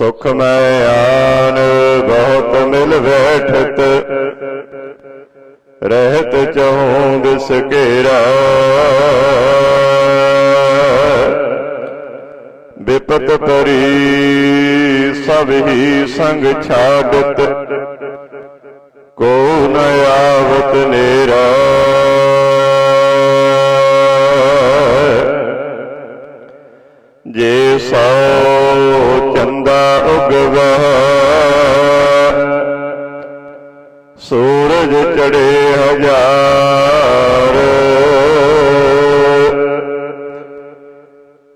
ਸੁਖ ਮੈਂ ਆਨ, ਬਹੁਤ ਮਿਲ ਬੈਠਤ ਰਹਿਤ ਚਹੂੰ ਦਿਸ ਘੇਰਾ ਵਿਪਤ ਪਰੀ, ਸਭ ਹੀ ਸੰਗ ਛਾੜਤ ਕੋ ਨ ਆਵਤ ਨੇਰਾ। ਜੇ ਸੋ ਚੰਦਾ ਉਗਵਾ। ਸੂਰਜ ਚੜੇ ਹਜ਼ਾਰ।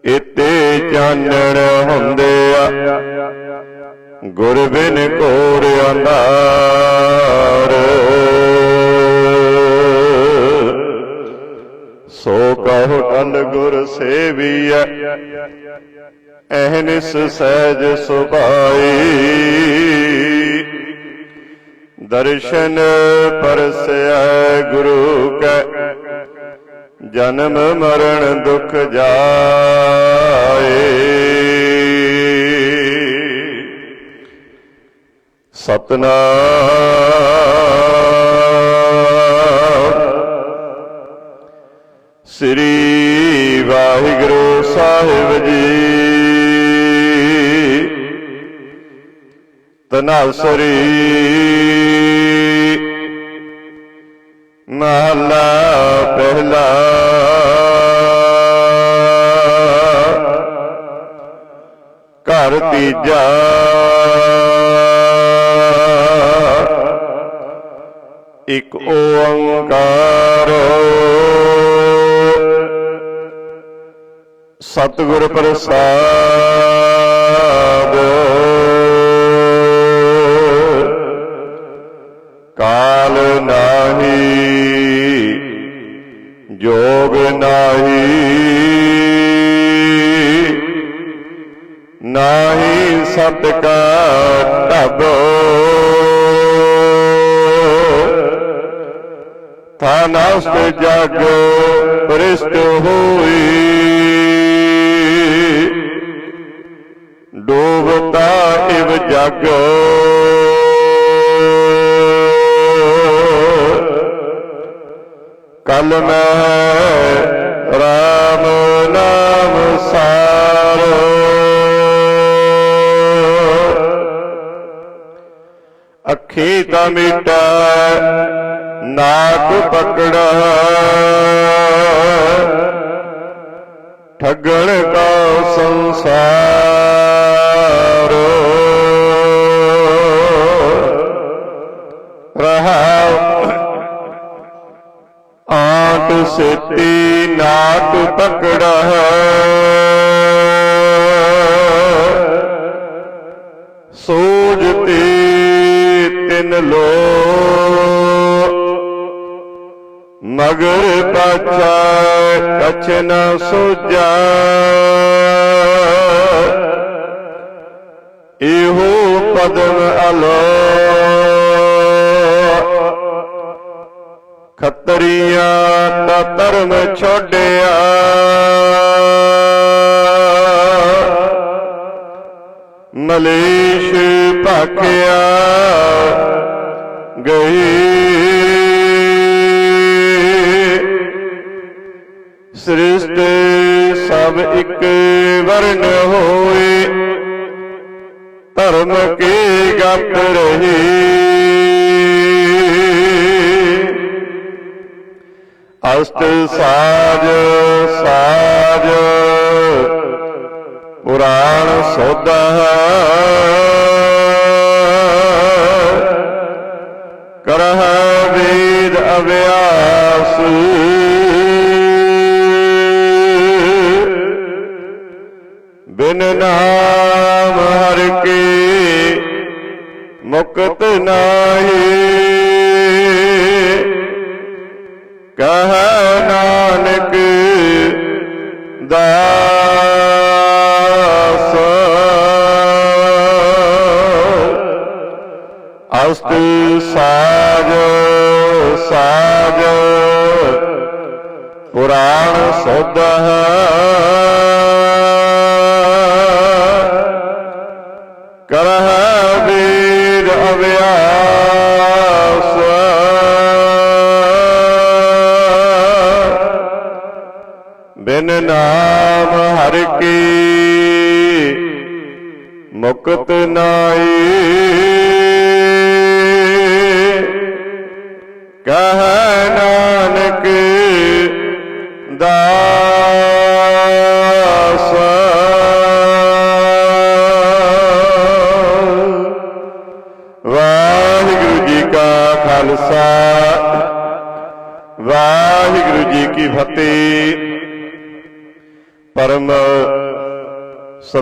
ਇਤੇ ਚਾਨਣ ਹੁੰਦੇ ਆ ਗੁਰ ਬਿਨ ਕੋਰ ਅੰਧਾਰ। ਕਹੋ ਟਲ ਗੁਰ ਸੇਵੀਐ। ਐਹਨਿਸ ਸਹਿਜ ਸੁਭਾਈ। ਦਰਸ਼ਨ ਪਰਸੈ ਗੁਰੂ ਕੈ, ਜਨਮ ਮਰਨ ਦੁਖ ਜਾਏ। ਸਤਨਾਮ। ਸ੍ਰੀ ਵਾਹਿਗੁਰੂ ਸਾਹਿਬ ਜੀ। ਤਨਾਸਰੀ ਮਹਲਾ ਪਹਿਲਾ। ਘਰ ਤੀਜਾ। ਇਕ ਓੰਕਾਰ। ਸਤਿਗੁਰ ਪ੍ਰਸਾਦ। ਕਾਲ ਨਾਹੀ ਜੋਗ ਨਾਹੀ ਨਾਹੀ ਸਤ ਕਾ ਢਬ ਥਾਨਸਤ ਜਗ ਪ੍ਰਿਸ਼ਟ ਹੋਈ। ਇਵ ਜਗ। ਕਲ ਮੈਂ RAM ਨਾਮ ਸਾਰੋ। ਅੱਖੀ ਤਾਂ ਮਿਟਾ ਨਾਕ ਪਕੜਾ। ਠੱਗਣ ਕਾ ਸੰਸਾਰ। ਰਹਾਉ ਆਟ ਸੇਤੀ ਨਾਕ ਪਕੜਾ ਸੂਝਤੀ ਤਿਨ ਲੋ ਮਗਰ ਪਾਛਾ ਕਛ ਨ ਸੋਜਾ ਇਹੋ ਪਦਮ ਅਲੋ ਖੱਤਰੀਆਂ ਦਾ ਧਰਮ ਛੋੜਿਆ। ਮਲੇਸ਼ ਭਾਖਿਆ ਗਈ। ਸ੍ਰਿਸ਼ਟ ਸਭ ਇੱਕ ਵਰਨ ਹੋਏ। ਧਰਮ ਕੀ ਗੱਪ ਰਹੀ? ਅਸਤ ਸਾਜ ਸਾਜ। ਪੁਰਾਣ ਸੋਧਾ। ਕਰਹ ਵੇਦ ਅਵਿਆਸ ਬਿਨ ਨਾਮ ਹਰ ਕੇ ਮੁਕਤ ਨਾਹੀ। ਕਹ ਨਾਨਕ ਦਾਸ। ਅਸਤ ਸਾਜ ਸਾਜ ਪੁਰਾਣ ਸੁਧ ਕਰਹ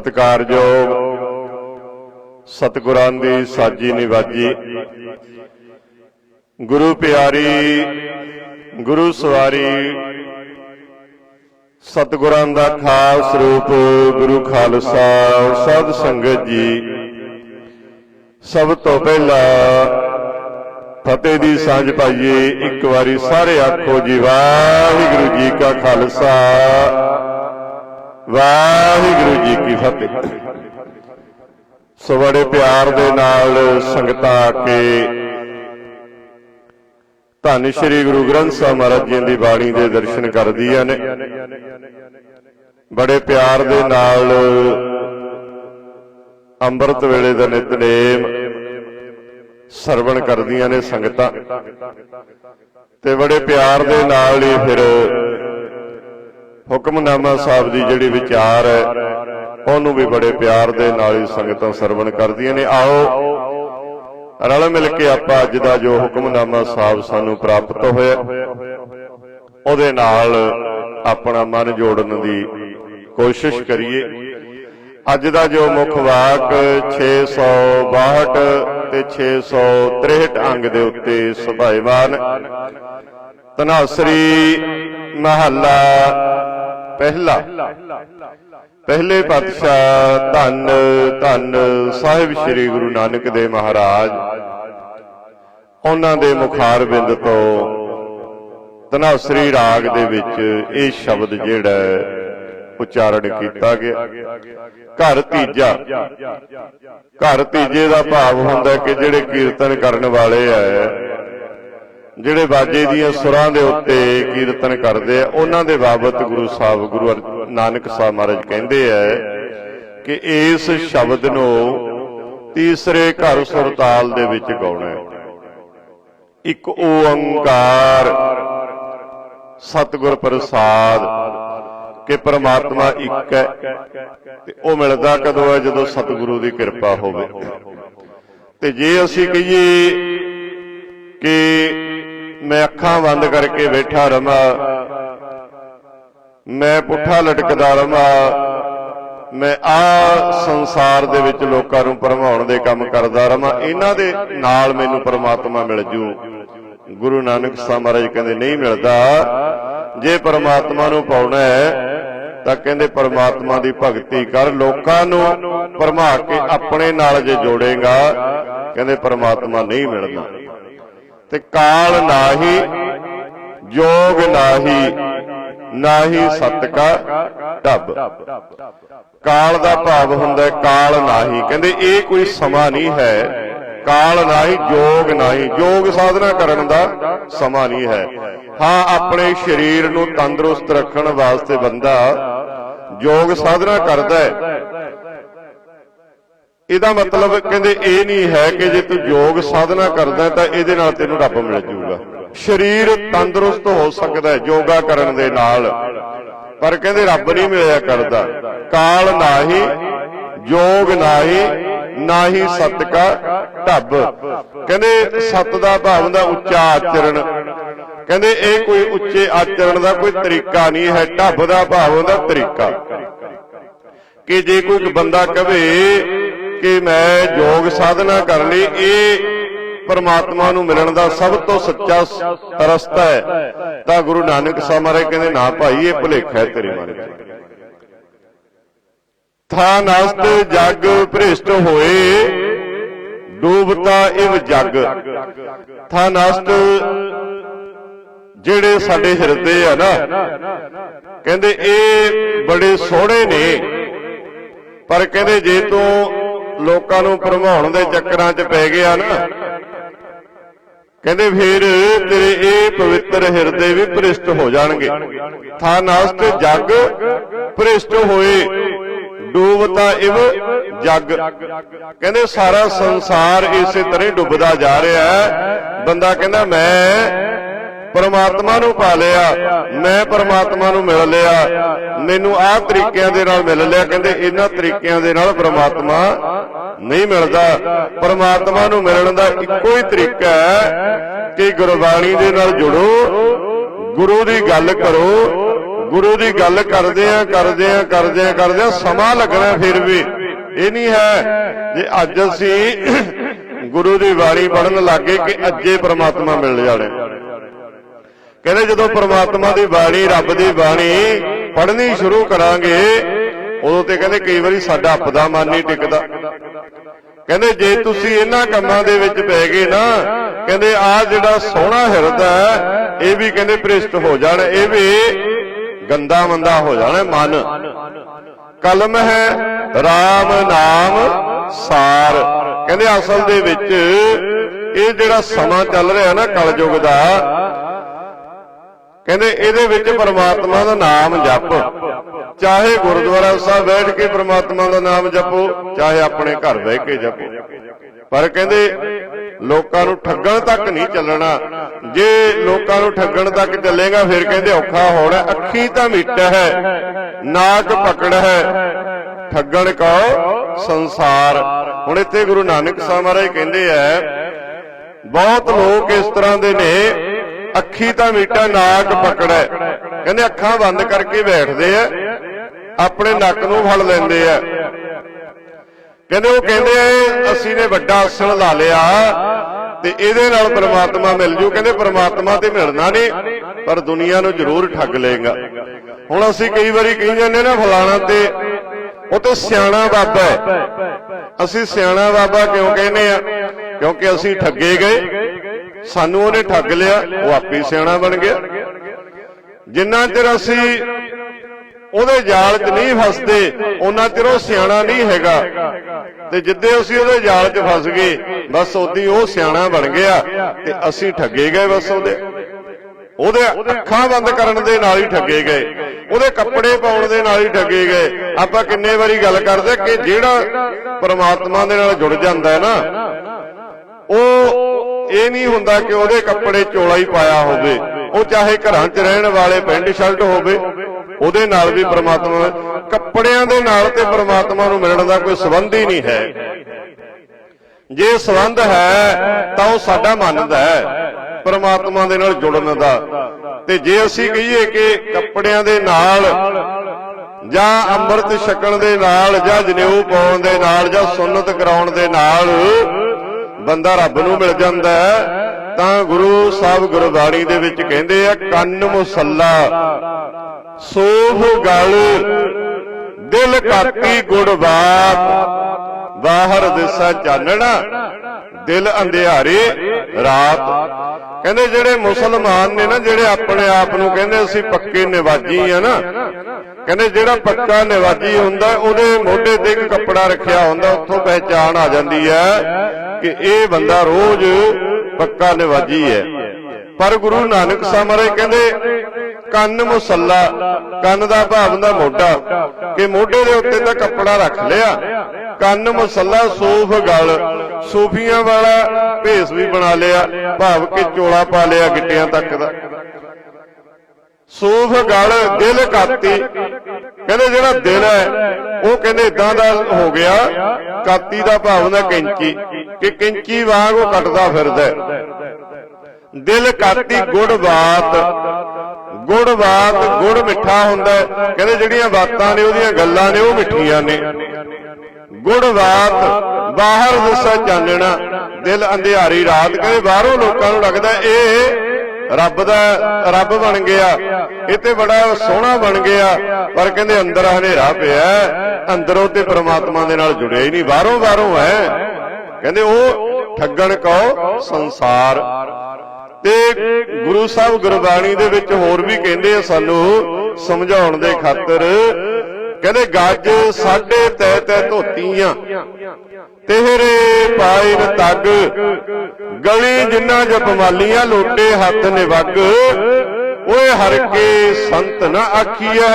ਸਤਿਕਾਰਯੋਗ ਸਤਿਗੁਰਾਂ ਦੀ ਸਾਜੀ ਨਿਵਾਜੀ। ਗੁਰੂ ਪਿਆਰੀ, ਗੁਰੂ ਸਵਾਰੀ, ਸਤਿਗੁਰਾਂ ਦਾ ਖਾਸ ਰੂਪ ਗੁਰੂ ਖਾਲਸਾ ਸਤ ਸੰਗਤ ਜੀ। ਸਭ ਤੋਂ ਪਹਿਲਾਂ ਫਤਿਹ ਦੀ ਸਾਂਝ ਪਾਈਏ। ਇੱਕ ਵਾਰੀ ਸਾਰੇ ਆਖੋ ਜੀ, ਵਾਹਿਗੁਰੂ ਜੀ ਕਾ ਖਾਲਸਾ। ਵਾਹਿਗੁਰੂ ਜੀ ਕੀ ਫਤਿਹ। ਸੋ ਬੜੇ ਪਿਆਰ ਦੇ ਨਾਲ ਸੰਗਤਾਂ ਆ ਕੇ ਧੰਨ ਸ਼੍ਰੀ ਗੁਰੂ ਗ੍ਰੰਥ ਸਾਹਿਬ ਮਹਾਰਾਜ ਜੀ ਦੀ ਬਾਣੀ ਦੇ ਦਰਸ਼ਨ ਕਰਦੀਆਂ ਨੇ। ਬੜੇ ਪਿਆਰ ਦੇ ਨਾਲ ਅੰਮ੍ਰਿਤ ਵੇਲੇ ਦਾ ਨਿਤਨੇਮ ਸਰਵਣ ਕਰਦੀਆਂ ਨੇ ਸੰਗਤਾਂ। ਤੇ ਬੜੇ ਪਿਆਰ ਦੇ ਨਾਲ ਹੀ ਫਿਰ ਹੁਕਮਨਾਮਾ ਸਾਹਿਬ ਦੀ ਜਿਹੜੀ ਵਿਚਾਰ ਹੈ, ਉਹਨੂੰ ਵੀ ਬੜੇ ਪਿਆਰ ਦੇ ਨਾਲ ਹੀ ਸੰਗਤਾਂ ਸਰਵਣ ਕਰਦੀਆਂ ਨੇ। ਆਓ, ਰਲ ਮਿਲ ਕੇ ਆਪਾਂ ਅੱਜ ਦਾ ਜੋ ਹੁਕਮਨਾਮਾ ਸਾਹਿਬ ਸਾਨੂੰ ਪ੍ਰਾਪਤ ਹੋਇਆ, ਉਹਦੇ ਨਾਲ ਆਪਣਾ ਮਨ ਜੋੜਨ ਦੀ ਕੋਸ਼ਿਸ਼ ਕਰੀਏ। ਅੱਜ ਦਾ ਜੋ ਮੁੱਖ ਵਾਕ 662 ਤੇ 663 ਅੰਗ ਦੇ ਉੱਤੇ ਸੁਭਾਇਮਾਨ ਤਨਾਸਰੀ ਮਹੱਲਾ ਪਹਿਲਾ। ਪਹਿਲੇ ਪਾਤਸ਼ਾਹ ਧੰਨ ਧੰਨ ਸਾਹਿਬ ਸ੍ਰੀ ਗੁਰੂ ਨਾਨਕ ਦੇਵ ਮਹਾਰਾਜ ਉਹਨਾਂ ਦੇ ਮੁਖਾਰ ਬਿੰਦ ਤੋਂ ਤਨਾਸਰੀ ਰਾਗ ਦੇ ਵਿੱਚ ਇਹ ਸ਼ਬਦ ਜਿਹੜਾ ਹੈ, ਉਚਾਰਨ ਕੀਤਾ ਗਿਆ। ਘਰ ਤੀਜਾ। ਘਰ ਤੀਜੇ ਦਾ ਭਾਵ ਹੁੰਦਾ ਕਿ ਜਿਹੜੇ ਕੀਰਤਨ ਕਰਨ ਵਾਲੇ ਐ ਜਿਹੜੇ ਬਾਜੇ ਦੀਆਂ ਸੁਰਾਂ ਦੇ ਉੱਤੇ ਕੀਰਤਨ ਕਰਦੇ ਆ, ਉਹਨਾਂ ਦੇ ਬਾਬਤ ਗੁਰੂ ਸਾਹਿਬ, ਗੁਰੂ ਅਰ- ਨਾਨਕ ਸਾਹਿਬ ਮਹਾਰਾਜ ਕਹਿੰਦੇ ਐ ਕਿ ਇਸ ਸ਼ਬਦ ਨੂੰ ਤੀਸਰੇ ਘਰ ਸੁਰਤਾਲ ਦੇ ਵਿੱਚ ਗਾਉਣਾ ਹੈ। ਇੱਕ ਓੰਕਾਰ ਸਤਿਗੁਰ ਪ੍ਰਸਾਦ ਕਿ ਪ੍ਰਮਾਤਮਾ ਇੱਕ ਹੈ ਤੇ ਉਹ ਮਿਲਦਾ ਕਦੋਂ ਹੈ? ਜਦੋਂ ਸਤਿਗੁਰੂ ਦੀ ਕਿਰਪਾ ਹੋਵੇ। ਤੇ ਜੇ ਅਸੀਂ ਕਹੀਏ ਕਿ ਮੈਂ ਅੱਖਾਂ ਬੰਦ ਕਰਕੇ ਬੈਠਾ ਰਵਾਂ। ਮੈਂ ਪੁੱਠਾ ਲਟਕਦਾ ਰਵਾਂ। ਮੈਂ ਆ ਸੰਸਾਰ ਦੇ ਵਿੱਚ ਲੋਕਾਂ ਨੂੰ ਭਰਮਾਉਣ ਦੇ ਕੰਮ ਕਰਦਾ ਰਵਾਂ। ਇਹਨਾਂ ਦੇ ਨਾਲ ਮੈਨੂੰ ਪਰਮਾਤਮਾ ਮਿਲ ਜੂ। ਗੁਰੂ ਨਾਨਕ ਸਾਹਿਬ ਮਹਾਰਾਜ ਕਹਿੰਦੇ, ਨਹੀਂ ਮਿਲਦਾ। ਜੇ ਪਰਮਾਤਮਾ ਨੂੰ ਪਾਉਣਾ ਹੈ, ਤਾਂ ਕਹਿੰਦੇ ਪਰਮਾਤਮਾ ਦੀ ਭਗਤੀ ਕਰ। ਲੋਕਾਂ ਨੂੰ ਭਰਮਾ ਕੇ ਆਪਣੇ ਨਾਲ ਜੇ ਜੋੜੇਗਾ, ਕਹਿੰਦੇ ਪਰਮਾਤਮਾ ਨਹੀਂ ਮਿਲਦਾ। ਤੇ ਕਾਲ ਨਾਹੀ, ਜੋਗ ਨਾਹੀ ਨਾਹੀ ਸਤ ਕਾ ਢੱਬ ਕਾਲ ਦਾ ਭਾਵ ਹੁੰਦਾ ਹੈ ਕਾਲ ਨਾਹੀ। ਕਹਿੰਦੇ ਇਹ ਕੋਈ ਸਮਾਂ ਨਹੀਂ ਹੈ। ਕਾਲ ਨਾਹੀ, ਜੋਗ ਨਾਹੀ। ਜੋਗ ਸਾਧਨਾ ਕਰਨ ਦਾ ਸਮਾਂ ਨਹੀਂ ਹੈ। ਹਾਂ, ਆਪਣੇ ਸਰੀਰ ਨੂੰ ਤੰਦਰੁਸਤ ਰੱਖਣ ਵਾਸਤੇ ਬੰਦਾ ਯੋਗ ਸਾਧਨਾ ਕਰਦਾ ਹੈ। ਇਹਦਾ ਮਤਲਬ ਕਹਿੰਦੇ ਇਹ ਨਹੀਂ ਹੈ ਕਿ ਜੇ ਤੂੰ ਯੋਗ ਸਾਧਨਾ ਕਰਦਾ ਤਾਂ ਇਹਦੇ ਨਾਲ ਤੈਨੂੰ ਰੱਬ ਮਿਲ ਜਾਊਗਾ ਸਰੀਰ ਤੰਦਰੁਸਤ ਹੋ ਸਕਦਾ ਹੈ ਯੋਗਾ ਕਰਨ ਦੇ ਨਾਲ। ਪਰ ਕਹਿੰਦੇ ਰੱਬ ਨਹੀਂ ਮਿਲਿਆ ਕਰਦਾ। ਕਾਲ ਨਾਹੀ, ਯੋਗ ਨਾਹੀ ਨਾ ਹੀ ਸਤ ਕਾ ਢੱਬ। ਕਹਿੰਦੇ ਸਤ ਦਾ ਭਾਵ ਹੁੰਦਾ ਉੱਚਾ ਆਚਰਣ। ਕਹਿੰਦੇ ਇਹ ਕੋਈ ਉੱਚੇ ਆਚਰਣ ਦਾ ਕੋਈ ਤਰੀਕਾ ਨਹੀਂ ਹੈ, ਢੱਬ ਦਾ ਭਾਵ ਹੁੰਦਾ ਤਰੀਕਾ। ਕਿ ਜੇ ਕੋਈ ਬੰਦਾ ਕਵੇ ਕਿ ਮੈਂ ਯੋਗ ਸਾਧਨਾ ਕਰ ਲਈ ਇਹ ਪਰਮਾਤਮਾ ਨੂੰ ਮਿਲਣ ਦਾ ਸਭ ਤੋਂ ਸੱਚਾ ਰਸਤਾ ਹੈ। ਤਾਂ ਗੁਰੂ ਨਾਨਕ ਸਾਹਿਬ ਮਹਾਰਾਜ ਕਹਿੰਦੇ, ਨਾ ਭਾਈ, ਇਹ ਭੁਲੇਖਾ ਹੈ ਤੇਰੇ ਮਨ 'ਚ ਥਾ ਨਸਤ ਜਗ ਭ੍ਰਿਸ਼ਟ ਹੋਏ, ਡੂਬਤਾ ਇਵ ਜਗ। ਥਾ ਨਸਤ ਜਿਹੜੇ ਸਾਡੇ ਹਿਰਦੇ ਆ ਨਾ, ਕਹਿੰਦੇ, ਇਹ ਬੜੇ ਸੋਹਣੇ ਨੇ। ਪਰ ਕਹਿੰਦੇ, ਜੇ ਤੂੰ ਲੋਕਾਂ ਨੂੰ ਭਰਮਾਉਣ ਦੇ ਚੱਕਰਾਂ 'ਚ ਪੈ ਗਿਆ ਨਾ। ਕਹਿੰਦੇ ਫਿਰ ਤੇਰੇ ਇਹ ਪਵਿੱਤਰ ਹਿਰਦੇ ਵੀ ਭ੍ਰਿਸ਼ਟ ਹੋ ਜਾਣਗੇ। ਥਾ ਨਸਤ ਜਗ ਭ੍ਰਿਸ਼ਟ ਹੋਏ, ਡੂਬਤਾ ਇਵ ਜਗ। ਕਹਿੰਦੇ ਸਾਰਾ ਸੰਸਾਰ ਇਸੇ ਤਰ੍ਹਾਂ ਹੀ ਡੁੱਬਦਾ ਜਾ ਰਿਹਾ ਹੈ। ਬੰਦਾ ਕਹਿੰਦਾ, ਮੈਂ ਪਰਮਾਤਮਾ ਨੂੰ ਪਾ ਲਿਆ। ਮੈਂ ਪਰਮਾਤਮਾ ਨੂੰ ਮਿਲ ਲਿਆ। ਮੈਨੂੰ ਆਹ ਤਰੀਕਿਆਂ ਦੇ ਨਾਲ ਮਿਲ ਲਿਆ। ਕਹਿੰਦੇ ਇਹਨਾਂ ਤਰੀਕਿਆਂ ਦੇ ਨਾਲ ਪਰਮਾਤਮਾ ਨਹੀਂ ਮਿਲਦਾ। ਪਰਮਾਤਮਾ ਨੂੰ ਮਿਲਣ ਦਾ ਇੱਕੋ ਹੀ ਤਰੀਕਾ ਹੈ ਕਿ ਗੁਰਬਾਣੀ ਦੇ ਨਾਲ ਜੁੜੋ, ਗੁਰੂ ਦੀ ਗੱਲ ਕਰੋ, ਗੁਰੂ ਦੀ ਗੱਲ ਕਰਦੇ ਆ ਕਰਦੇ ਆ ਕਰਦੇ ਆ ਕਰਦੇ ਆ ਸਮਾਂ ਲੱਗਣਾ ਫਿਰ ਵੀ। ਇਹ ਨਹੀਂ ਹੈ ਜੇ ਅੱਜ ਅਸੀਂ ਗੁਰੂ ਦੀ ਬਾਣੀ ਪੜਨ ਲੱਗੇ ਕਿ ਅੱਜੇ ਪ੍ਰਮਾਤਮਾ ਮਿਲ ਜਾਣੇ ਕਹਿੰਦੇ ਜਦੋਂ ਪ੍ਰਮਾਤਮਾ ਦੀ ਬਾਣੀ, ਰੱਬ ਦੀ ਬਾਣੀ ਪੜ੍ਹਨੀ ਸ਼ੁਰੂ ਕਰਾਂਗੇ, ਉਦੋਂ ਤੇ ਕਹਿੰਦੇ ਕਈ ਵਾਰੀ ਸਾਡਾ ਆਪਦਾ ਮਨ ਨਹੀਂ ਟਿਕਦਾ। ਕਹਿੰਦੇ ਜੇ ਤੁਸੀਂ ਇਹਨਾਂ ਕੰਮਾਂ ਦੇ ਵਿੱਚ ਪੈ ਗਏ ਨਾ, ਕਹਿੰਦੇ ਆ ਜਿਹੜਾ ਸੋਹਣਾ ਹਿਰਦਾ ਹੈ, ਇਹ ਵੀ ਕਹਿੰਦੇ ਭ੍ਰਿਸ਼ਟ ਹੋ ਜਾਣਾ, ਇਹ ਵੀ ਗੰਦਾ ਮੰਦਾ ਹੋ ਜਾਣਾ ਮਨ। ਕਲਮ ਹੈ RAM ਨਾਮ ਸਾਰ। ਕਹਿੰਦੇ ਅਸਲ ਦੇ ਵਿੱਚ ਇਹ ਜਿਹੜਾ ਸਮਾਂ ਚੱਲ ਰਿਹਾ ਨਾ ਕਲਯੁਗ ਦਾ ਕਹਿੰਦੇ ਇਹਦੇ ਵਿੱਚ ਪਰਮਾਤਮਾ ਦਾ ਨਾਮ ਜਪ। ਚਾਹੇ ਗੁਰਦੁਆਰਾ ਸਾਹਿਬ ਬੈਠ ਕੇ ਪਰਮਾਤਮਾ ਦਾ ਨਾਮ ਜਪੋ, ਚਾਹੇ ਆਪਣੇ ਘਰ ਬਹਿ ਕੇ ਜਪੋ। ਪਰ ਕਹਿੰਦੇ ਲੋਕਾਂ ਨੂੰ ਠੱਗਣ ਤੱਕ ਨਹੀਂ ਚੱਲਣਾ। ਜੇ ਲੋਕਾਂ ਨੂੰ ਠੱਗਣ ਤੱਕ ਚੱਲੇਗਾ, ਫਿਰ ਕਹਿੰਦੇ ਔਖਾ ਹੋਣਾ। ਅੱਖੀ ਤਾਂ ਮਿੱਟ ਹੈ, ਨਾਕ ਪਕੜ ਹੈ। ਠੱਗਣ ਕੋ ਸੰਸਾਰ। ਹੁਣ ਇੱਥੇ ਗੁਰੂ ਨਾਨਕ ਸਾਹਿਬ ਮਹਾਰਾਜ ਕਹਿੰਦੇ ਆ, ਬਹੁਤ ਲੋਕ ਇਸ ਤਰ੍ਹਾਂ ਦੇ ਨੇ ਅੱਖੀ ਤਾਂ ਮੀਟਾ ਨਾਕ ਪਕੜੈ। ਕਹਿੰਦੇ ਅੱਖਾਂ ਬੰਦ ਕਰਕੇ ਬੈਠਦੇ ਆ। ਆਪਣੇ ਨੱਕ ਨੂੰ ਫੜ ਲੈਂਦੇ ਆ। ਕਹਿੰਦੇ ਉਹ ਕਹਿੰਦੇ ਆ, ਅਸੀਂ ਨੇ ਵੱਡਾ ਆਸਣ ਲਾ ਲਿਆ ਤੇ ਇਹਦੇ ਨਾਲ ਪਰਮਾਤਮਾ ਮਿਲ ਜੂ। ਕਹਿੰਦੇ ਪਰਮਾਤਮਾ ਤੇ ਮਿਲਣਾ ਨਹੀਂ, ਪਰ ਦੁਨੀਆ ਨੂੰ ਜ਼ਰੂਰ ਠੱਗ ਲਏਗਾ। ਹੁਣ ਅਸੀਂ ਕਈ ਵਾਰੀ ਕਹੀ ਜਾਂਦੇ ਨਾ, ਫਲਾਣਾ ਤੇ ਉਹ ਤੇ ਸਿਆਣਾ ਬਾਬਾ ਹੈ। ਅਸੀਂ ਸਿਆਣਾ ਬਾਬਾ ਕਿਉਂ ਕਹਿੰਦੇ ਆ? ਕਿਉਂਕਿ ਅਸੀਂ ਠੱਗੇ ਗਏ। ਸਾਨੂੰ ਉਹਨੇ ਠੱਗ ਲਿਆ, ਉਹ ਆਪੇ ਹੀ ਸਿਆਣਾ ਬਣ ਗਿਆ। ਜਿੰਨਾ ਚਿਰ ਅਸੀਂ ਉਹਦੇ ਜਾਲ 'ਚ ਨਹੀਂ ਫਸਦੇ ਉਹਨਾਂ ਚਿਰ ਉਹ ਸਿਆਣਾ ਨਹੀਂ ਹੈਗਾ। ਤੇ ਜਿੱਦੇ ਅਸੀਂ ਉਹਦੇ ਜਾਲ 'ਚ ਫਸ ਗਏ, ਬਸ ਉਦੀ ਉਹ ਸਿਆਣਾ ਬਣ ਗਿਆ ਤੇ ਅਸੀਂ ਠੱਗੇ ਗਏ ਬਸ ਉਹਦੇ। ਉਹਦੇ ਅੱਖਾਂ ਬੰਦ ਕਰਨ ਦੇ ਨਾਲ ਹੀ ਠੱਗੇ ਗਏ। ਉਹਦੇ ਕੱਪੜੇ ਪਾਉਣ ਦੇ ਨਾਲ ਹੀ ਠੱਗੇ ਗਏ। ਆਪਾਂ ਕਿੰਨੇ ਵਾਰੀ ਗੱਲ ਕਰਦੇ ਕਿ ਜਿਹੜਾ ਪਰਮਾਤਮਾ ਦੇ ਨਾਲ ਜੁੜ ਜਾਂਦਾ ਹੈ ਨਾ, ਉਹ ਇਹ ਨਹੀਂ ਹੁੰਦਾ ਕਿ ਉਹਦੇ ਕੱਪੜੇ ਚੋਲਾ ਹੀ ਪਾਇਆ ਹੋਵੇ। ਉਹ ਚਾਹੇ ਘਰਾਂ 'ਚ ਰਹਿਣ ਵਾਲੇ ਪੈਂਟ ਸ਼ਰਟ ਹੋਵੇ, ਉਹਦੇ ਨਾਲ ਵੀ ਪ੍ਰਮਾਤਮਾ ਕੱਪੜਿਆਂ ਦੇ ਨਾਲ ਤੇ ਪ੍ਰਮਾਤਮਾ ਨੂੰ ਮਿਲਣ ਦਾ ਕੋਈ ਸੰਬੰਧ ਹੀ ਨਹੀਂ ਹੈ। ਜੇ ਸੰਬੰਧ ਹੈ, ਤਾਂ ਉਹ ਸਾਡਾ ਮੰਨਦਾ ਹੈ, ਪ੍ਰਮਾਤਮਾ ਦੇ ਨਾਲ ਜੁੜਨ ਦਾ। ਤੇ ਜੇ ਅਸੀਂ ਕਹੀਏ ਕਿ ਕੱਪੜਿਆਂ ਦੇ ਨਾਲ ਜਾਂ ਅੰਮ੍ਰਿਤ ਛਕਣ ਦੇ ਨਾਲ ਜਾਂ ਜਨੇਊ ਪਾਉਣ ਦੇ ਨਾਲ ਜਾਂ ਸੁੰਨਤ ਕਰਾਉਣ ਦੇ ਨਾਲ ਬੰਦਾ ਰੱਬ ਨੂੰ ਮਿਲ ਜਾਂਦਾ ਹੈ, ਤਾਂ ਗੁਰੂ ਸਾਹਿਬ ਗੁਰਬਾਣੀ ਦੇ ਵਿੱਚ ਕਹਿੰਦੇ ਆ, ਕੰਨ ਮੁਸੱਲਾ ਸੋਭ ਗਲ, ਦਿਲ ਕਾਤੀ ਗੁੜ ਬਾਤ ਬਾਹਰ ਦਿਸਾ ਚਾਨਣਾ। ਦਿਲ ਅੰਧਿਆਰੇ, ਰਾਤ। ਕਹਿੰਦੇ ਜਿਹੜੇ ਮੁਸਲਮਾਨ ਨੇ ਨਾ, ਜਿਹੜੇ ਆਪਣੇ ਆਪ ਨੂੰ ਕਹਿੰਦੇ ਅਸੀਂ ਪੱਕੇ ਨਿਵਾਜੀ ਆ ਨਾ। ਕਹਿੰਦੇ ਜਿਹੜਾ ਪੱਕਾ ਨਿਵਾਜੀ ਹੁੰਦਾ, ਉਹਦੇ ਮੋਢੇ ਤੇ ਇੱਕ ਕੱਪੜਾ ਰੱਖਿਆ ਹੁੰਦਾ, ਉੱਥੋਂ ਪਹਿਚਾਣ ਆ ਜਾਂਦੀ ਹੈ ਕਿ ਇਹ ਬੰਦਾ ਰੋਜ਼ ਪੱਕਾ ਨਿਵਾਜੀ ਹੈ। ਪਰ ਗੁਰੂ ਨਾਨਕ ਸਾਹਿਬ ਮਹਾਰਾਜ ਕਹਿੰਦੇ, ਕੰਨ ਮੁਸੱਲਾ, ਕੰਨ ਦਾ ਭਾਵ ਹੁੰਦਾ ਮੋਢਾ, ਕਿ ਮੋਢੇ ਦੇ ਉੱਤੇ ਤਾਂ ਕੱਪੜਾ ਰੱਖ ਲਿਆ। ਕੰਨ ਮੁਸੱਲਾ, ਸੂਫ ਗਲ, ਸੂਫੀਆਂ ਵਾਲਾ ਭੇਸ ਵੀ ਬਣਾ ਲਿਆ, ਭਾਵ ਕਿ ਚੋਲਾ ਪਾ ਲਿਆ ਗਿੱਟਿਆਂ ਤੱਕ ਦਾ। ਸੂਫ ਗਲ, ਦਿਲ ਕਾਤੀ। ਕਹਿੰਦੇ, ਜਿਹੜਾ ਦਿਲ ਹੈ, ਉਹ ਕਹਿੰਦੇ ਇਦਾਂ ਦਾ ਹੋ ਗਿਆ, ਕਾਤੀ ਦਾ ਭਾਵ ਹੁੰਦਾ ਕੈਂਚੀ, ਕਿ ਕੈਂਚੀ ਵਾਂਗ ਉਹ ਕੱਟਦਾ ਫਿਰਦਾ ਦਿਲ ਕਾਤੀ ਗੁੜ ਬਾਤ। ਗੁੜ ਬਾਤ, ਗੁੜ ਮਿੱਠਾ ਹੁੰਦਾ ਕਹਿੰਦੇ ਜਿਹੜੀਆਂ ਬਾਤਾਂ ਨੇ, ਉਹਦੀਆਂ ਗੱਲਾਂ ਨੇ, ਉਹ ਮਿੱਠੀਆਂ ਨੇ। ਗੁੜ ਬਾਤ, ਬਾਹਰ ਦੱਸਾ ਚਾਨਣਾ। ਦਿਲ ਅੰਧਿਆਰੀ ਰਾਤ, ਕਹਿੰਦੇ ਬਾਹਰੋਂ ਲੋਕਾਂ ਨੂੰ ਲੱਗਦਾ ਇਹ ਰੱਬ ਦਾ, ਰੱਬ ਬਣ ਗਿਆ। ਇਹ ਤੇ ਬੜਾ ਸੋਹਣਾ ਬਣ ਗਿਆ। ਪਰ ਕਹਿੰਦੇ ਅੰਦਰ ਹਨੇਰਾ ਪਿਆ ਅੰਦਰੋਂ ਤੇ ਪ੍ਰਮਾਤਮਾ ਦੇ ਨਾਲ ਜੁੜਿਆ ਹੀ ਨਹੀਂ। ਬਾਹਰੋਂ ਬਾਹਰੋਂ ਹੈ। ਕਹਿੰਦੇ ਉਹ ਠੱਗਣ ਕੋ ਸੰਸਾਰ। ਤੇ ਗੁਰੂ ਸਾਹਿਬ ਗੁਰਬਾਣੀ ਦੇ ਵਿੱਚ ਹੋਰ ਵੀ ਕਹਿੰਦੇ ਆ ਸਾਨੂੰ ਸਮਝਾਉਣ ਦੇ ਖਾਤਰ, ਕਹਿੰਦੇ ਗੱਜ ਸਾਢੇ ਤੈ ਤੈ ਧੋਤੀਆਂ, ਤੇਰੇ ਪਾਇਨ ਤੱਗ, ਗਲੀ ਜਿੰਨਾ ਜਪਮਾਲੀਆਂ ਲੋਟੇ ਹੱਥ ਨੇ ਨਿਵੱਗ, ਓਏ ਹਰ ਕੇ ਸੰਤ ਨਾ ਆਖੀਐ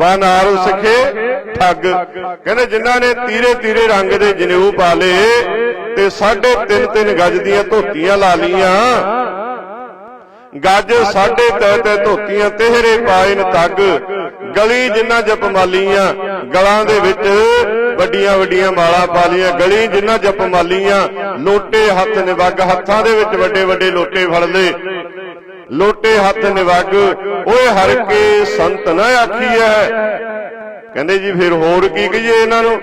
ਬਨਾਰ ਸਿਖੇ, ਠੱਗ। ਕਹਿੰਦੇ ਜਿਨ੍ਹਾਂ ਨੇ ਤੀਰੇ ਤੀਰੇ ਰੰਗ ਦੇ ਜਨੇਊ ਪਾ ਲਏ ਤੇ ਸਾਢੇ ਤਿੰਨ ਤਿੰਨ ਗੱਜ ਦੀਆਂ ਧੋਤੀਆਂ ਲਾ ਲੀਆਂ ਗੱਜ ਸਾਢੇ ਤੈ ਤੈ ਧੋਤੀਆਂ ਤੇਹਰੇ ਪਾਏ ਪਾਇਨ ਤੱਗ ਗਲੀ ਜਿੰਨਾ ਜਪਮਾਲੀਆਂ ਗਲਾਂ ਦੇ ਵਿੱਚ ਵੱਡੀਆਂ ਵੱਡੀਆਂ ਮਾਲਾ ਪਾ ਲੀਆਂ ਗਲੀ ਜਿੰਨਾ ਜਪਮਾਲੀਆਂ ਲੋਟੇ ਹੱਥ ਨਿਵੱਗ ਹੱਥਾਂ ਦੇ ਵਿੱਚ ਵੱਡੇ ਵੱਡੇ ਲੋਟੇ ਫੜ ਲਏ। ਲੋਟੇ ਹੱਥ ਨਿਵੱਗ, ਓਏ ਹਰ ਕੇ ਸੰਤ ਨਾ ਆਖੀਐ। ਕਹਿੰਦੇ ਜੀ, ਫਿਰ ਹੋਰ ਕੀ ਕਹੀਏ ਇਹਨਾਂ ਨੂੰ?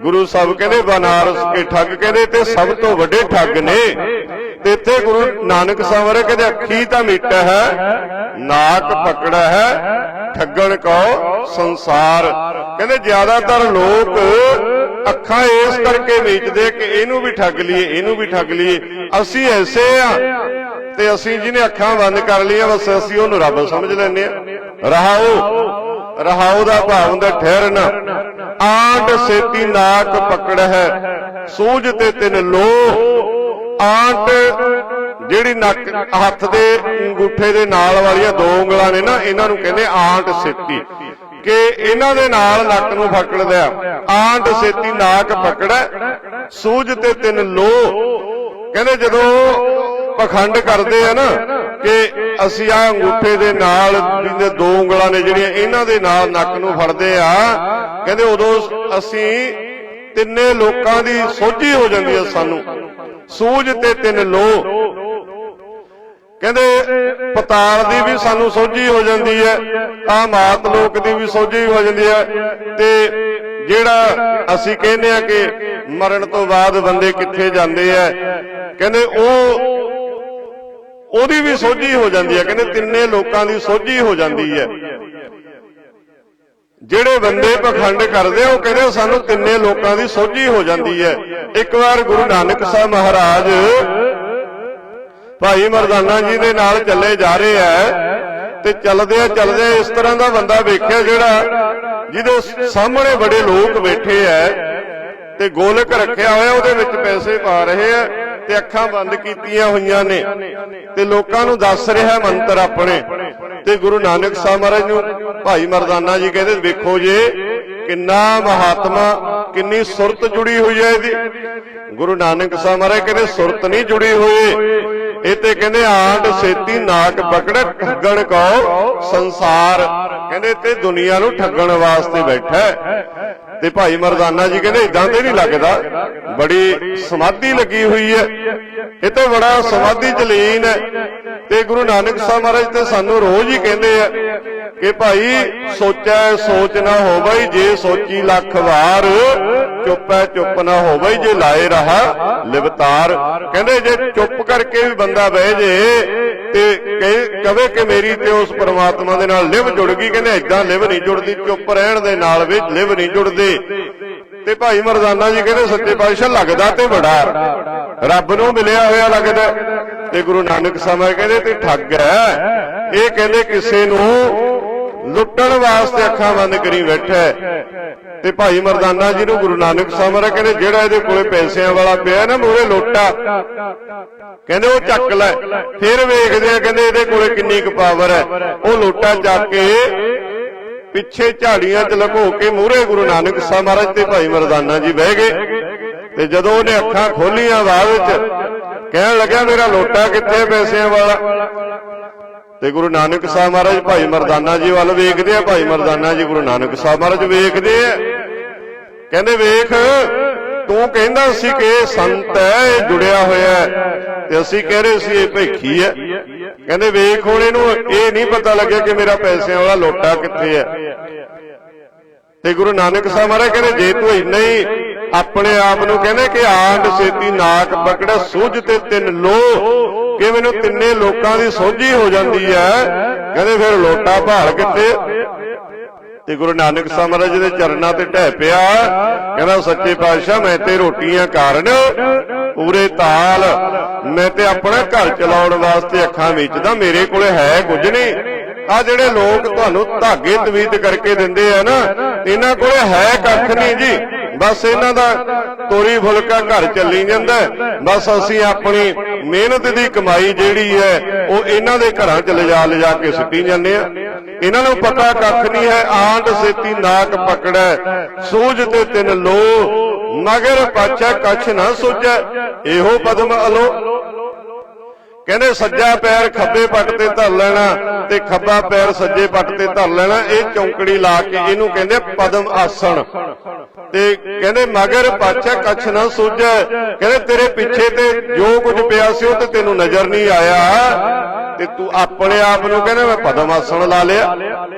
ਗੁਰੂ ਸਾਹਿਬ ਕਹਿੰਦੇ, ਬਨਾਰਸ ਕੇ ਠੱਗ ਕਹਿੰਦੇ, ਤੇ ਸਭ ਤੋਂ ਵੱਡੇ ਠੱਗ ਨੇ। ਤੇ ਇੱਥੇ ਗੁਰੂ ਨਾਨਕ ਸਾਹਿਬ ਨੇ ਕਹਿੰਦੇ, ਅੱਖੀ ਤਾਂ ਮੀਟਾ ਹੈ, ਨਾਕ ਪਕੜਾ ਹੈ, ਠੱਗਣ ਕੋ ਸੰਸਾਰ। ਕਹਿੰਦੇ, ਜ਼ਿਆਦਾਤਰ ਲੋਕ ਅੱਖਾਂ ਇਸ ਕਰਕੇ ਵੇਚਦੇ ਕਿ ਇਹਨੂੰ ਵੀ ਠੱਗ ਲਈਏ, ਇਹਨੂੰ ਵੀ ਠੱਗ ਲਈਏ। ਅਸੀਂ ਐਸੇ ਆ ਤੇ ਅਸੀਂ ਜਿਹਨੇ ਅੱਖਾਂ ਬੰਦ ਕਰ ਲਈਆਂ, ਬਸ ਅਸੀਂ ਉਹਨੂੰ ਰੱਬ ਸਮਝ ਲੈਂਦੇ ਆ ਰਹਾਓ ਰਹਾਉ ਦਾ ਭਾਵ ਹੁੰਦਾ ਠਹਿਰਨਾ। ਆਂਟ ਸੇਤੀ ਨਾਕ ਪਕੜ ਹੈ ਸੂਝ ਤੇ ਤਿੰਨ ਲੋ ਆਂਟ ਜਿਹੜੀ ਨੱਕ, ਹੱਥ ਦੇ ਅੰਗੂਠੇ ਦੇ ਨਾਲ ਵਾਲੀਆਂ ਦੋ ਉਂਗਲਾਂ ਨੇ ਨਾ, ਇਹਨਾਂ ਨੂੰ ਕਹਿੰਦੇ ਆਂਟ ਸੇਤੀ। ਕਿ ਇਹਨਾਂ ਦੇ ਨਾਲ ਨੱਕ ਨੂੰ ਫਕੜਦਾ ਆਂਟ ਸੇਤੀ ਨਾਕ ਪਕੜੈ ਸੂਝ ਤੇ ਤਿੰਨ ਲੋ ਕਹਿੰਦੇ ਜਦੋਂ ਪਖੰਡ ਕਰਦੇ ਆ ਨਾ ਕਿ ਅਸੀਂ ਆ ਅੰਗੂਠੇ ਦੇ ਨਾਲ ਜਿਹਦੇ ਦੋ ਉਂਗਲਾਂ ਨੇ ਜਿਹੜੀਆਂ ਇਹਨਾਂ ਦੇ ਨਾਲ ਨੱਕ ਨੂੰ ਫੜਦੇ ਆ, ਕਹਿੰਦੇ ਉਦੋਂ ਅਸੀਂ ਤਿੰਨੇ ਲੋਕਾਂ ਦੀ ਸੋਝੀ ਹੋ ਜਾਂਦੀ ਹੈ ਸਾਨੂੰ। ਸੂਝ ਤੇ ਤਿੰਨ ਲੋ ਕਹਿੰਦੇ, ਪਤਾਲ ਦੀ ਵੀ ਸਾਨੂੰ ਸੋਝੀ ਹੋ ਜਾਂਦੀ ਹੈ ਆ ਮਾਤ ਲੋਕ ਦੀ ਵੀ ਸੋਝੀ ਹੋ ਜਾਂਦੀ ਹੈ ਤੇ ਜਿਹੜਾ ਅਸੀਂ ਕਹਿੰਦੇ ਆ ਕਿ ਮਰਨ ਤੋਂ ਬਾਅਦ ਬੰਦੇ ਕਿੱਥੇ ਜਾਂਦੇ ਆ, ਕਹਿੰਦੇ ਉਹ, ਉਹਦੀ ਵੀ ਸੋਝੀ ਹੋ ਜਾਂਦੀ ਹੈ, ਕਹਿੰਦੇ ਤਿੰਨੇ ਲੋਕਾਂ ਦੀ ਸੋਝੀ ਹੋ ਜਾਂਦੀ ਹੈ। ਜਿਹੜੇ ਬੰਦੇ ਪਖੰਡ ਕਰਦੇ ਆ ਉਹ ਕਹਿੰਦੇ ਸਾਨੂੰ ਤਿੰਨੇ ਲੋਕਾਂ ਦੀ ਸੋਝੀ ਹੋ ਜਾਂਦੀ ਹੈ। ਇੱਕ ਵਾਰ ਗੁਰੂ ਨਾਨਕ ਸਾਹਿਬ ਮਹਾਰਾਜ ਭਾਈ ਮਰਦਾਨਾ ਜੀ ਦੇ ਨਾਲ ਚੱਲੇ ਜਾ ਰਹੇ ਆ ਤੇ ਚੱਲਦੇ ਆ, ਚੱਲਦੇ ਇਸ ਤਰ੍ਹਾਂ ਦਾ ਬੰਦਾ ਵੇਖਿਆ ਜਿਹੜਾ ਜਿਹਦੇ ਸਾਹਮਣੇ ਬੜੇ ਲੋਕ ਬੈਠੇ ਆ ਤੇ ਗੋਲਕ ਰੱਖਿਆ ਹੋਇਆ, ਉਹਦੇ ਵਿੱਚ ਪੈਸੇ ਪਾ ਰਹੇ ਆ ਤੇ ਅੱਖਾਂ ਬੰਦ ਕੀਤੀਆਂ ਹੋਈਆਂ ਨੇ ਤੇ ਲੋਕਾਂ ਨੂੰ ਦੱਸ ਰਿਹਾ ਮੰਤਰ ਆਪਣੇ ਤੇ ਗੁਰੂ ਨਾਨਕ ਸਾਹਿਬ ਮਹਾਰਾਜ ਨੂੰ ਭਾਈ ਮਰਦਾਨਾ ਜੀ ਕਹਿੰਦੇ, ਵੇਖੋ ਜੇ ਕਿੰਨਾ ਮਹਾਤਮਾ, ਕਿੰਨੀ ਸੁਰਤ ਜੁੜੀ ਹੋਈ ਹੈ ਇਹਦੀ। ਗੁਰੂ ਨਾਨਕ ਸਾਹਿਬ ਮਹਾਰਾਜ ਕਹਿੰਦੇ, ਸੁਰਤ ਨਹੀਂ ਜੁੜੀ ਹੋਈ। ਇਹ ਤੇ ਕਹਿੰਦੇ ਆਂਡ ਸੇਤੀ ਨਾਕ ਪਕੜ, ਠੱਗਣ ਕੋ ਸੰਸਾਰ। ਕਹਿੰਦੇ ਤੇ ਦੁਨੀਆ ਨੂੰ ਠੱਗਣ ਵਾਸਤੇ ਬੈਠਾ ਤੇ ਭਾਈ ਮਰਦਾਨਾ ਜੀ ਕਹਿੰਦੇ ਇਦਾਂ ਤੇ ਨਹੀਂ ਲੱਗਦਾ। ਬੜੀ ਸਮਾਧੀ ਲੱਗੀ ਹੋਈ ਹੈ। ਇਹ ਤਾਂ ਬੜਾ ਸਮਾਧੀ ਜਲੀਨ ਹੈ। ਤੇ ਗੁਰੂ ਨਾਨਕ ਸਾਹਿਬ ਮਹਾਰਾਜ ਤੇ ਸਾਨੂੰ ਰੋਜ਼ ਹੀ ਕਹਿੰਦੇ ਆ ਕਿ ਭਾਈ, ਸੋਚੈ, ਸੋਚ ਨਾ ਹੋਵੇ ਜੇ ਸੋਚੀ ਲੱਖ ਵਾਰ। ਚੁੱਪੈ, ਚੁੱਪ ਨਾ ਹੋਵੇ ਜੇ ਲਾਏ ਰਹਾ ਲਿਵਤਾਰ। ਕਹਿੰਦੇ ਜੇ ਚੁੱਪ ਕਰਕੇ ਵੀ ਬੰਦਾ ਬਹਿ ਜੇ ਤੇ ਕਵੇ ਕਿ ਮੇਰੀ ਤੇ ਉਸ ਪਰਮਾਤਮਾ ਦੇ ਨਾਲ ਲਿਵ ਜੁੜ ਗਈ। ਕਹਿੰਦੇ ਐਦਾਂ ਲਿਵ ਨਹੀਂ ਜੁੜਦੀ, ਚੁੱਪ ਰਹਿਣ ਦੇ ਨਾਲ ਵੀ ਲਿਵ ਨਹੀਂ ਜੁੜਦੇ। ਤੇ ਭਾਈ ਮਰਦਾਨਾ ਜੀ ਕਹਿੰਦੇ ਸੱਚੇ ਪਾਤਸ਼ਾਹ ਲੱਗਦਾ ਤੇ ਬੜਾ। ਰੱਬ ਨੂੰ ਮਿਲਿਆ ਹੋਇਆ ਲੱਗਦਾ। ਤੇ ਗੁਰੂ ਨਾਨਕ ਸਾਹਿਬ ਕਹਿੰਦੇ ਤੇ ਠੱਗ ਹੈ। ਇਹ ਕਹਿੰਦੇ ਕਿਸੇ ਨੂੰ ਲੁੱਟਣ ਵਾਸਤੇ ਅੱਖਾਂ ਬੰਦ ਕਰੀ ਬੈਠਾ ਤੇ ਭਾਈ ਮਰਦਾਨਾ ਜੀ ਨੂੰ ਗੁਰੂ ਨਾਨਕ ਸਾਹਿਬ ਮਹਾਰਾਜ ਕਹਿੰਦੇ, ਜਿਹੜਾ ਇਹਦੇ ਕੋਲੇ ਪੈਸਿਆਂ ਵਾਲਾ ਪਿਆ ਨਾ ਮੂਰੇ ਲੋਟਾ, ਕਹਿੰਦੇ ਉਹ ਚੱਕ ਲੈ। ਫਿਰ ਵੇਖਦੇ ਆ, ਕਹਿੰਦੇ ਇਹਦੇ ਕੋਲੇ ਕਿੰਨੀ ਕੁ ਪਾਵਰ ਹੈ। ਉਹ ਲੋਟਾ ਚੱਕ ਕੇ ਪਿੱਛੇ ਝਾੜੀਆਂ 'ਚ ਲੁਕੋ ਕੇ ਮੂਰੇ ਗੁਰੂ ਨਾਨਕ ਸਾਹਿਬ ਮਹਾਰਾਜ ਤੇ ਭਾਈ ਮਰਦਾਨਾ ਜੀ ਬਹਿ ਗਏ। ਤੇ ਜਦੋਂ ਉਹਨੇ ਅੱਖਾਂ ਖੋਲੀਆਂ ਬਾਅਦ ਵਿੱਚ ਕਹਿਣ ਲੱਗਿਆ, ਮੇਰਾ ਲੋਟਾ ਕਿੱਥੇ ਪੈਸਿਆਂ ਵਾਲਾ? ਤੇ ਗੁਰੂ ਨਾਨਕ ਸਾਹਿਬ ਮਹਾਰਾਜ ਭਾਈ ਮਰਦਾਨਾ ਜੀ ਵੱਲ ਵੇਖਦੇ ਆ, ਭਾਈ ਮਰਦਾਨਾ ਜੀ ਗੁਰੂ ਨਾਨਕ ਸਾਹਿਬ ਮਹਾਰਾਜ ਵੇਖਦੇ ਆ। ਕਹਿੰਦੇ ਵੇਖ, ਤੂੰ ਕਹਿੰਦਾ ਸੀ ਕਿ ਇਹ ਸੰਤ ਹੈ ਇਹ ਜੁੜਿਆ ਹੋਇਆ ਹੈ ਤੇ ਅਸੀਂ ਕਹਿ ਰਹੇ ਸੀ, ਇਹ ਭੇਖੀ ਹੈ ਕਹਿੰਦੇ ਵੇਖ, ਹੁਣ ਇਹਨੂੰ ਇਹ ਨਹੀਂ ਪਤਾ ਲੱਗਿਆ ਕਿ ਮੇਰਾ ਪੈਸਿਆਂ ਵਾਲਾ ਲੋਟਾ ਕਿੱਥੇ ਹੈ ਤੇ ਗੁਰੂ ਨਾਨਕ ਸਾਹਿਬ ਮਹਾਰਾਜ ਕਹਿੰਦੇ, ਜੇ ਤੂੰ ਇੰਨਾ ਹੀ ਆਪਣੇ ਆਪ ਨੂੰ ਕਹਿੰਦੇ ਕਿ ਆਂਡ ਛੇਤੀ ਨਾਕ ਪਕੜਾ ਸੁਝ ਤੇ ਤਿੰਨ ਲੋ ਕਿ ਮੈਨੂੰ ਤਿੰਨੇ ਲੋਕਾਂ ਦੀ ਸੋਝੀ ਹੋ ਜਾਂਦੀ ਹੈ। ਕਹਿੰਦੇ ਫਿਰ ਲੋਟਾ ਭਾਲ ਕਿੱਥੇ? ਤੇ ਗੁਰੂ ਨਾਨਕ ਸਾਹਿਬ ਮਹਾਰਾਜ ਦੇ ਚਰਨਾਂ ਤੇ ਢਹਿ ਪਿਆ। ਕਹਿੰਦਾ ਸੱਚੇ ਪਾਤਸ਼ਾਹ ਮੈਂ ਤੇ ਰੋਟੀਆਂ ਕਾਰਨ ਪੂਰੇ ਤਾਲ ਮੈਂ ਤੇ ਆਪਣਾ ਘਰ ਚਲਾਉਣ ਵਾਸਤੇ ਅੱਖਾਂ ਵੇਚਦਾ ਮੇਰੇ ਕੋਲੇ ਹੈ ਕੁਝ ਨਹੀਂ। ਆ ਜਿਹੜੇ ਲੋਕ ਤੁਹਾਨੂੰ ਧਾਗੇ ਤਵੀਤ ਕਰਕੇ ਦਿੰਦੇ ਆ ਨਾ ਇਹਨਾਂ ਕੋਲੇ ਹੈ ਕੱਖ ਨਹੀਂ ਜੀ। ਬਸ ਇਹਨਾਂ ਦਾ ਤੋਰੀ ਫੁਲਕਾ ਘਰ ਚੱਲੀ ਜਾਂਦਾ ਬਸ ਅਸੀਂ ਆਪਣੀ ਮਿਹਨਤ ਦੀ ਕਮਾਈ ਜਿਹੜੀ ਹੈ, ਉਹ ਇਹਨਾਂ ਦੇ ਘਰਾਂ ਚ ਲਿਜਾ ਲਿਜਾ ਕੇ ਸਿੱਟੀ ਜਾਂਦੇ ਆ ਇਹਨਾਂ ਨੂੰ ਪਤਾ ਕੱਖ ਨਹੀਂ ਹੈ ਆਂਡ ਸੇਤੀ ਨਾਕ ਪਕੜੈ, ਸੂਝ ਤੇ ਤਿੰਨ ਲੋ ਮਗਰ ਪਾਛਾ ਕੱਛ ਨਾ ਸੋਚੈ ਇਹੋ ਪਦਮ ਅਲੋ ਕਹਿੰਦੇ ਸੱਜਾ ਪੈਰ ਖੱਬੇ ਪੱਟ ਤੇ ਧਰ ਲੈਣਾ ਤੇ ਖੱਬਾ ਪੈਰ ਸੱਜੇ ਪੱਟ ਤੇ ਧਰ ਲੈਣਾ ਇਹ ਚੌਂਕੜੀ ਲਾ ਕੇ ਇਹਨੂੰ ਕਹਿੰਦੇ ਪਦਮ ਆਸਣ। ਤੇ ਕਹਿੰਦੇ ਮਗਰ ਪਾਛਾ ਕੱਛ ਨਾ ਸੋਝੈ। ਕਹਿੰਦੇ ਤੇਰੇ ਪਿੱਛੇ ਤੇ ਜੋ ਕੁਝ ਪਿਆ ਸੀ ਉਹ ਤੇ ਤੈਨੂੰ ਨਜ਼ਰ ਨਹੀਂ ਆਇਆ। ਤੇ ਤੂੰ ਆਪਣੇ ਆਪ ਨੂੰ ਕਹਿੰਦੇ ਮੈਂ ਪਦਮ ਆਸਣ ਲਾ ਲਿਆ।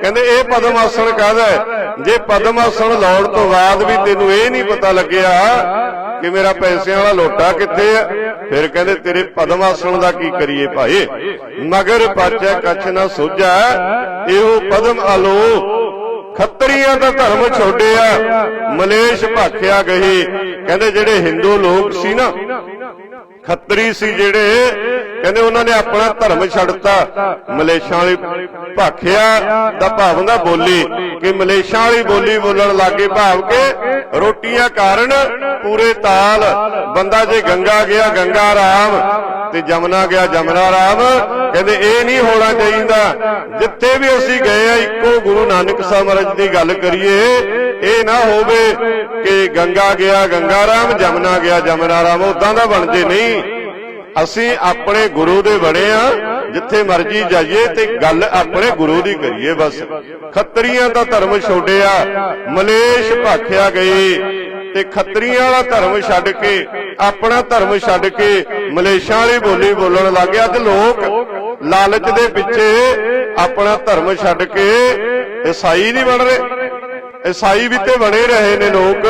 ਕਹਿੰਦੇ ਇਹ ਪਦਮ ਆਸਣ ਕਾਹਦਾ ਜੇ ਪਦਮ ਆਸਣ ਲਾਉਣ ਤੋਂ ਬਾਅਦ ਵੀ ਤੈਨੂੰ ਇਹ ਨਹੀਂ ਪਤਾ ਲੱਗਿਆ ਕਿ ਮੇਰਾ ਪੈਸਿਆਂ ਵਾਲਾ ਲੋਟਾ ਕਿੱਥੇ ਹੈ ਫਿਰ ਕਹਿੰਦੇ ਤੇਰੇ ਪਦਮ ਆਸਣ ਦਾ ਕੀ ਕਰੀਏ ਭਾਈ? ਮਗਰ ਪਾਚੈ ਕੱਛ ਨਾ ਸੋਝਾ, ਇਹੋ ਪਦਮ ਆਲੋ। ਖੱਤਰੀਆਂ ਦਾ ਧਰਮ ਛੋੜਿਆ ਮਲੇਸ਼ ਭਾਖਿਆ ਗਏ ਕਹਿੰਦੇ ਜਿਹੜੇ ਹਿੰਦੂ ਲੋਕ ਸੀ ਨਾ ਖੱਤਰੀ ਸੀ ਜਿਹੜੇ ਕਹਿੰਦੇ ਉਹਨਾਂ ਨੇ ਆਪਣਾ ਧਰਮ ਛੱਡਤਾ। ਮਲੇਸ਼ਾਂ ਵਾਲੀ ਭਾਖਿਆ ਦਾ ਭਾਵ ਹੁੰਦਾ ਬੋਲੀ, ਕਿ ਮਲੇਸ਼ਾਂ ਵਾਲੀ ਬੋਲੀ ਬੋਲਣ ਲੱਗੇ ਭਾਵ ਕਿ ਰੋਟੀਆਂ ਕਾਰਨ ਪੂਰੇ ਤਾਲ, ਬੰਦਾ ਜੇ ਗੰਗਾ ਗਿਆ, ਗੰਗਾ ਰਾਮ, ਤੇ ਜਮਨਾ ਗਿਆ, ਜਮਨਾ ਰਾਮ, ਕਹਿੰਦੇ ਇਹ ਨਹੀਂ ਹੋਣਾ ਚਾਹੀਦਾ। ਜਿੱਥੇ ਵੀ ਅਸੀਂ ਗਏ ਆ ਨਾਨਕ ਸਾਹਿਬ ਮਹਾਰਾਜ ਦੀ ਗੱਲ ਕਰੀਏ, ਇਹ ਨਾ ਹੋਵੇ ਕਿ ਗੰਗਾ ਗਿਆ, ਗੰਗਾ ਰਾਮ, ਜਮਨਾ ਗਿਆ, ਜਮਨਾ ਰਾਮ ਉਦਾਂ ਦਾ ਬਣ ਜੇ ਨਹੀਂ। ਅਸੀਂ ਆਪਣੇ ਗੁਰੂ ਦੇ ਬਣੇ ਆ, ਜਿੱਥੇ ਮਰਜ਼ੀ ਜਾਈਏ ਤੇ ਗੱਲ ਆਪਣੇ ਗੁਰੂ ਦੀ ਕਰੀਏ ਬਸ। ਖੱਤਰੀਆਂ ਦਾ ਧਰਮ ਛੋੜਿਆ, ਮਲੇਸ਼ ਭਾਖਿਆ ਗਏ ਤੇ ਖੱਤਰੀਆਂ ਵਾਲਾ ਧਰਮ ਛੱਡ ਕੇ, ਆਪਣਾ ਧਰਮ ਛੱਡ ਕੇ ਮਲੇਸ਼ਾਂ ਵਾਲੀ ਬੋਲੀ ਬੋਲਣ ਲੱਗ ਗਿਆ ਤੇ ਲੋਕ ਲਾਲਚ ਦੇ ਪਿੱਛੇ ਆਪਣਾ ਧਰਮ ਛੱਡ ਕੇ ਈਸਾਈ ਨਹੀਂ ਬਣ ਰਹੇ। ਈਸਾਈ ਵੀ ਤੇ ਬਣੇ ਰਹੇ ਨੇ ਲੋਕ,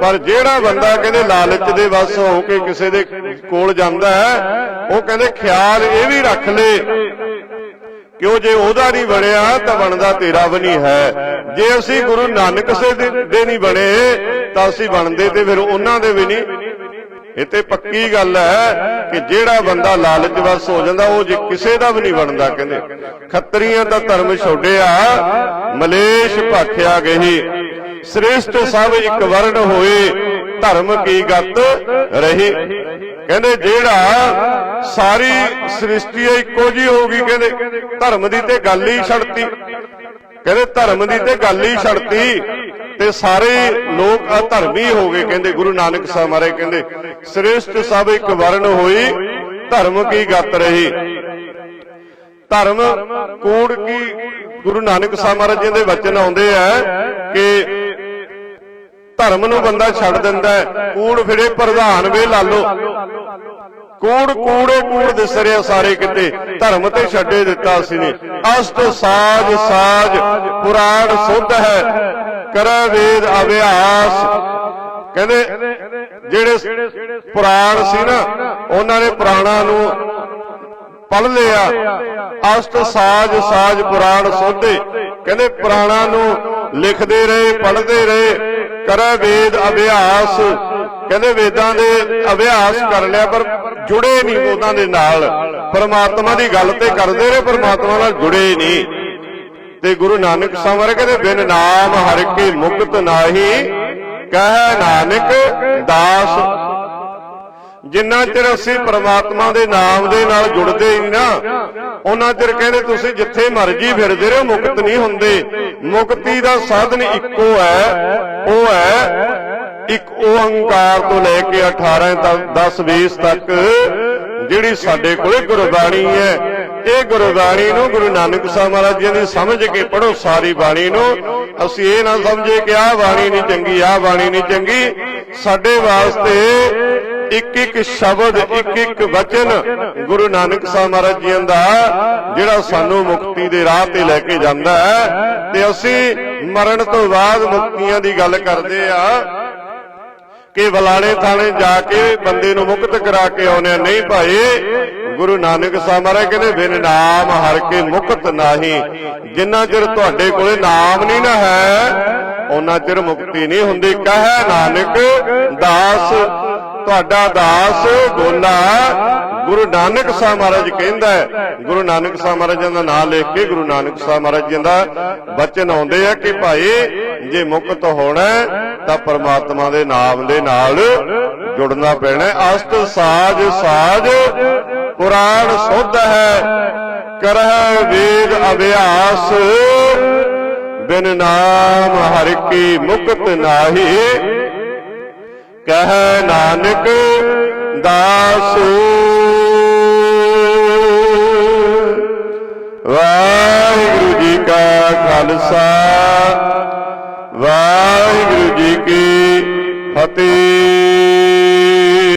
ਪਰ ਜਿਹੜਾ ਬੰਦਾ ਕਹਿੰਦੇ ਲਾਲਚ ਦੇ ਵਸ ਹੋ ਕੇ ਕਿਸੇ ਦੇ ਕੋਲ ਜਾਂਦਾ ਹੈ, ਉਹ ਕਹਿੰਦੇ ਖਿਆਲ ਇਹ ਵੀ ਰੱਖ ਲੇ ਕਿ ਉਹ ਜੇ ਉਹਦਾ ਨਹੀਂ ਬਣਿਆ, ਤਾਂ ਬਣਦਾ ਤੇਰਾ ਵੀ ਨਹੀਂ ਹੈ। ਜੇ ਅਸੀਂ ਗੁਰੂ ਨਾਨਕ ਸਾਹਿਬ ਦੇ- ਦੇ ਨਹੀਂ ਬਣੇ, ਤਾਂ ਅਸੀਂ ਬਣਦੇ ਤੇ ਫਿਰ ਉਹਨਾਂ ਦੇ ਵੀ ਨਹੀਂ। ਇਹ ਤੇ ਪੱਕੀ ਗੱਲ ਹੈ ਕਿ ਜਿਹੜਾ ਬੰਦਾ ਲਾਲਚ ਵਸ ਹੋ ਜਾਂਦਾ, ਉਹ ਜੇ ਕਿਸੇ ਦਾ ਵੀ ਨਹੀਂ ਬਣਦਾ ਕਹਿੰਦੇ। ਖੱਤਰੀਆਂ ਦਾ ਧਰਮ ਛੋੜਿਆ ਮਲੇਸ਼ ਭਾਖਿਆ ਗਈ। ਸ੍ਰੇਸ਼ਟ ਸਭ ਇੱਕ ਵਰਣ ਹੋਏ ਧਰਮ ਕੀ ਗੱਤ ਰਹੀ? ਕਹਿੰਦੇ ਜਿਹੜਾ ਸਾਰੀ ਸ੍ਰਿਸ਼ਟੀ ਇੱਕੋ ਜੀ ਹੋ ਗਈ ਕਹਿੰਦੇ ਧਰਮ ਦੀ ਤੇ ਗੱਲ ਹੀ ਛੱਡਤੀ। ਕਹਿੰਦੇ ਧਰਮ ਦੀ ਤੇ ਗੱਲ ਹੀ ਛੱਡਤੀ ਤੇ ਸਾਰੇ ਲੋਕ ਅਧਰਮੀ ਹੋ ਗਏ, ਕਹਿੰਦੇ ਗੁਰੂ ਨਾਨਕ ਸਾਹਿਬ ਮਹਾਰਾਜ ਕਹਿੰਦੇ ਸ੍ਰਿਸ਼ਟ ਸਭ ਇੱਕ ਵਰਨ ਹੋਈ, ਧਰਮ ਕੀ ਗੱਤ ਰਹੀ? ਧਰਮ, ਕੂੜ ਕੀ ਗੁਰੂ ਨਾਨਕ ਸਾਹਿਬ ਮਹਾਰਾਜ ਜੀ ਦੇ ਵਚਨ ਆਉਂਦੇ ਆ ਕਿ ਧਰਮ ਨੂੰ ਬੰਦਾ ਛੱਡ ਦਿੰਦਾ ਹੈ। ਕੂੜ ਫਿਰੇ ਪ੍ਰਧਾਨ ਵੇ ਲਾਲੋ ਕੂੜ, ਕੂੜੇ, ਕੂੜ ਦਿਸ ਰਿਹਾ ਸਾਰੇ ਕਿਤੇ। ਧਰਮ ਤੇ ਛੱਡੇ ਦਿੱਤਾ ਸੀ ਨੇ। ਅਸ਼ਟ ਸਾਜ ਸਾਜ, ਪੁਰਾਣ ਸੁਧ ਹੈ। ਕਰੈ ਵੇਦ ਅਭਿਆਸ। ਕਹਿੰਦੇ, ਜਿਹੜੇ ਪੁਰਾਣ ਸੀ ਨਾ, ਉਹਨਾਂ ਨੇ ਪੁਰਾਣਾ ਨੂੰ ਪੜ੍ਹ ਲਿਆ। ਅਸ਼ਟ ਸਾਜ ਸਾਜ, ਪੁਰਾਣ ਸੋਧੇ ਕਹਿੰਦੇ, ਪੁਰਾਣਾਂ ਨੂੰ ਲਿਖਦੇ ਰਹੇ, ਪੜ੍ਹਦੇ ਰਹੇ। ਕਰੈ ਵੇਦ ਅਭਿਆਸ। ਕਹਿੰਦੇ ਵੇਦਾਂ ਦੇ ਅਭਿਆਸ ਕਰ ਲਿਆ, ਪਰ ਜੁੜੇ ਨਹੀਂ ਉਹਨਾਂ ਦੇ ਨਾਲ। ਪਰਮਾਤਮਾ ਦੀ ਗੱਲ ਤੇ ਕਰਦੇ ਰਹੇ, ਪਰਮਾਤਮਾ ਨਾਲ ਜੁੜੇ ਨਹੀਂ। ਤੇ ਗੁਰੂ ਨਾਨਕ ਸਾਹਿਬ ਵਰਗੇ ਕਹਿੰਦੇ ਬਿਨ ਨਾਮ ਹਰ ਕੇ ਮੁਕਤ ਨਾਹੀ। ਕਹਿ ਨਾਨਕ ਦਾਸ ਜਿੰਨਾ ਚਿਰ ਅਸੀਂ ਪ੍ਰਮਾਤਮਾ ਦੇ ਨਾਮ ਦੇ ਨਾਲ ਜੁੜਦੇ ਹੀ ਨਾ, ਉਹਨਾਂ ਚਿਰ ਕਹਿੰਦੇ ਤੁਸੀਂ ਜਿੱਥੇ ਮਰਜ਼ੀ ਫਿਰਦੇ ਰਹੋ, ਮੁਕਤ ਨਹੀਂ ਹੁੰਦੇ। ਮੁਕਤੀ ਦਾ ਸਾਧਨ ਇੱਕੋ ਹੈ, ਉਹ ਹੈ, ਇੱਕ ਓੰਕਾਰ ਤੋਂ ਲੈ ਕੇ 18 ਤੱਕ 10 20 ਤੱਕ, ਜਿਹੜੀ ਸਾਡੇ ਕੋਲੇ ਗੁਰਬਾਣੀ ਹੈ। ਇਹ ਗੁਰਬਾਣੀ ਨੂੰ, ਗੁਰੂ ਨਾਨਕ ਸਾਹਿਬ ਮਹਾਰਾਜ ਜੀ ਦੀ ਸਮਝ ਕੇ ਪੜੋ ਸਾਰੀ ਬਾਣੀ ਨੂੰ। ਅਸੀਂ ਇਹ ਨਾ ਸਮਝੇ ਕਿ ਆਹ ਬਾਣੀ ਨਹੀਂ ਚੰਗੀ, ਆਹ ਬਾਣੀ ਨਹੀਂ ਚੰਗੀ। ਸਾਡੇ ਵਾਸਤੇ ਇੱਕ ਇੱਕ ਸ਼ਬਦ ਇੱਕ ਇੱਕ ਵਚਨ ਗੁਰੂ ਨਾਨਕ ਸਾਹਿਬ ਮਹਾਰਾਜ ਜੀ ਦਾ, ਜਿਹੜਾ ਸਾਨੂੰ ਮੁਕਤੀ ਦੇ ਰਾਹ ਤੇ ਲੈ ਕੇ ਜਾਂਦਾ ਹੈ। ਤੇ ਅਸੀਂ ਮਰਨ ਤੋਂ ਬਾਅਦ ਮੁਕਤੀਆਂ ਦੀ ਗੱਲ ਕਰਦੇ ਆ ਕਿ ਬਲਾਣੇ ਥਾਣੇ ਜਾ ਕੇ ਬੰਦੇ ਨੂੰ ਮੁਕਤ ਕਰਾ ਕੇ ਆਉਨੇ ਨਹੀਂ ਭਾਈ, ਗੁਰੂ ਨਾਨਕ ਸਾਹਿਬ ਮਹਾਰਾਜ ਕਹਿੰਦੇ, ਬਿਨ ਨਾਮ ਹਰ ਕੇ ਮੁਕਤ ਨਾਹੀ। ਜਿੰਨਾ ਚਿਰ ਤੁਹਾਡੇ ਕੋਲੇ ਨਾਮ ਨਹੀਂ ਨਾ ਹੈ ਉਹਨਾਂ ਚਿਰ ਮੁਕਤੀ ਨਹੀਂ ਹੁੰਦੀ। ਕਹੈ ਨਾਨਕ, ਦਾਸ, ਤੁਹਾਡਾ ਦਾਸ ਗੋਲਾ। ਗੁਰੂ ਨਾਨਕ ਸਾਹਿਬ ਮਹਾਰਾਜ ਕਹਿੰਦਾ ਗੁਰੂ ਨਾਨਕ ਸਾਹਿਬ ਮਹਾਰਾਜ ਦਾ ਨਾਮ ਲਿਖ ਕੇ ਗੁਰੂ ਨਾਨਕ ਸਾਹਿਬ ਮਹਾਰਾਜ ਜੀ ਦਾ ਬਚਨ ਆਉਂਦੇ ਆ ਕਿ ਭਾਈ, ਜੇ ਮੁਕਤ ਹੋਣਾ ਤਾਂ ਪਰਮਾਤਮਾ ਦੇ ਨਾਮ ਦੇ ਨਾਲ ਜੁੜਨਾ ਪੈਣਾ ਅਸਤ ਸਾਜ ਸਾਜ, ਪੁਰਾਣ ਸੁਧ ਹੈ। ਕਰਹਿ ਵੇਦ ਅਭਿਆਸ, ਬਿਨ ਨਾਮ ਹਰਿ ਕੀ ਮੁਕਤ ਨਾਹੀ। ਕਹਿ ਨਾਨਕ ਦਾਸ। ਵਾਹਿਗੁਰੂ ਜੀ ਕਾ ਖਾਲਸਾ। ਵਾਹਿਗੁਰੂ ਜੀ ਕੀ ਫਤਿਹ।